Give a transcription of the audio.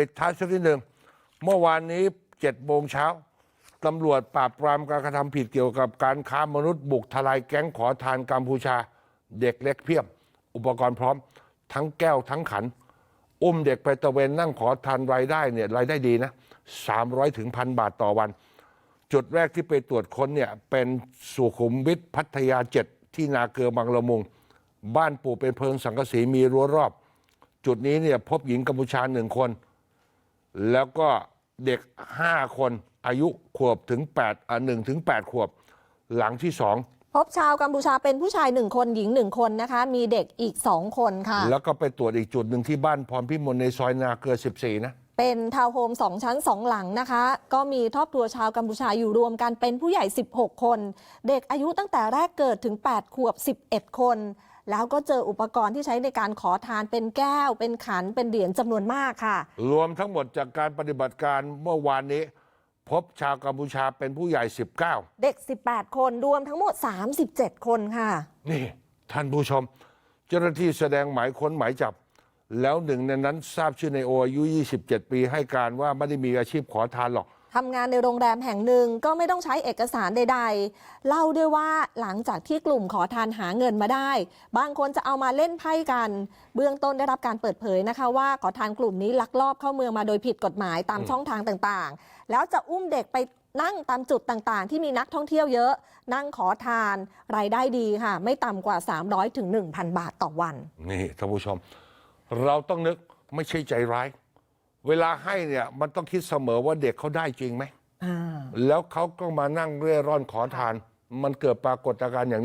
ปิดท้ายสักนิดหนึ่งเมื่อวานนี้เจ็ดโมงเช้าตำรวจปราบปรามการกระทำผิดเกี่ยวกับการค้ามนุษย์บุกทลายแก๊งขอทานกัมพูชา เด็กเล็กเพียบ อุปกรณ์พร้อม ทั้งแก้วทั้งขัน อุ้มเด็กไปตะเวนนั่งขอทานรายได้เนี่ยรายได้ดีนะ 300ถึงพันบาทต่อวัน จุดแรกที่ไปตรวจค้นเนี่ยเป็นสุขุมวิทพัทยาเจ็ดที่นาเกลือบางละมุง บ้านปู่เป็นเพิงสังกะสีมีรั้วรอบ จุดนี้เนี่ยพบหญิงกัมพูชาหนึ่งคน แล้วก็เด็กห้าคนอายุขวบถึง8อะหนึ่งถึง 8 ขวบ หลังที่สองพบชาวกัมพูชาเป็นผู้ชายหนึ่งคนหญิงหนึ่งคนนะคะ มีเด็กอีกสองคนค่ะ แล้วก็ไปตรวจอีกจุดหนึ่งที่บ้านพรพิมลในซอยนาเกลือ 14 นะ เป็นทาวน์โฮมสองชั้นสองหลังนะคะ ก็มีครอบครัวชาวกัมพูชาอยู่รวมกันเป็นผู้ใหญ่ 16 คน เด็กอายุตั้งแต่แรกเกิดถึง 8 ขวบ 11 คน แล้วก็เจออุปกรณ์ที่ใช้ในการขอทานเป็นแก้ว เป็นขันเป็นเหรียญจำนวนมากค่ะ รวมทั้งหมดจากการปฏิบัติการเมื่อวานนี้ พบชาวกัมพูชาเป็นผู้ใหญ่19เด็ก 18 คนรวมทั้งหมด 37 คนค่ะนี่ ท่านผู้ชม เจ้าหน้าที่แสดงหมายค้นหมายจับ แล้วหนึ่งในนั้นทราบชื่อในโออายุ 27 ปีให้การว่าไม่ได้มีอาชีพขอทานหรอก ทำงานในโรงแรมแห่งหนึ่งก็ไม่ต้องใช้เอกสารใด ๆ เล่าด้วยว่าหลังจากที่กลุ่มขอทานหาเงินมาได้ บางคนจะเอามาเล่นไพ่กัน เบื้องต้นได้รับการเปิดเผยนะคะ ว่าขอทานกลุ่มนี้ลักลอบเข้าเมืองมาโดยผิดกฎหมายตามช่องทางต่างๆ แล้วจะอุ้มเด็กไปนั่งตามจุดต่างๆ ที่มีนักท่องเที่ยวเยอะ นั่งขอทานรายได้ดีค่ะ ไม่ต่ำกว่า 300ถึง1,000 บาทต่อวัน นี่ท่านผู้ชม เราต้องนึกไม่ใช่ใจร้าย เวลาให้เนี่ยมันต้องคิดเสมอว่าเด็กเขาได้จริงไหมแล้วเขาก็มานั่งเร่ร่อนขอทาน มันเกิดปรากฏการณ์อย่างนี้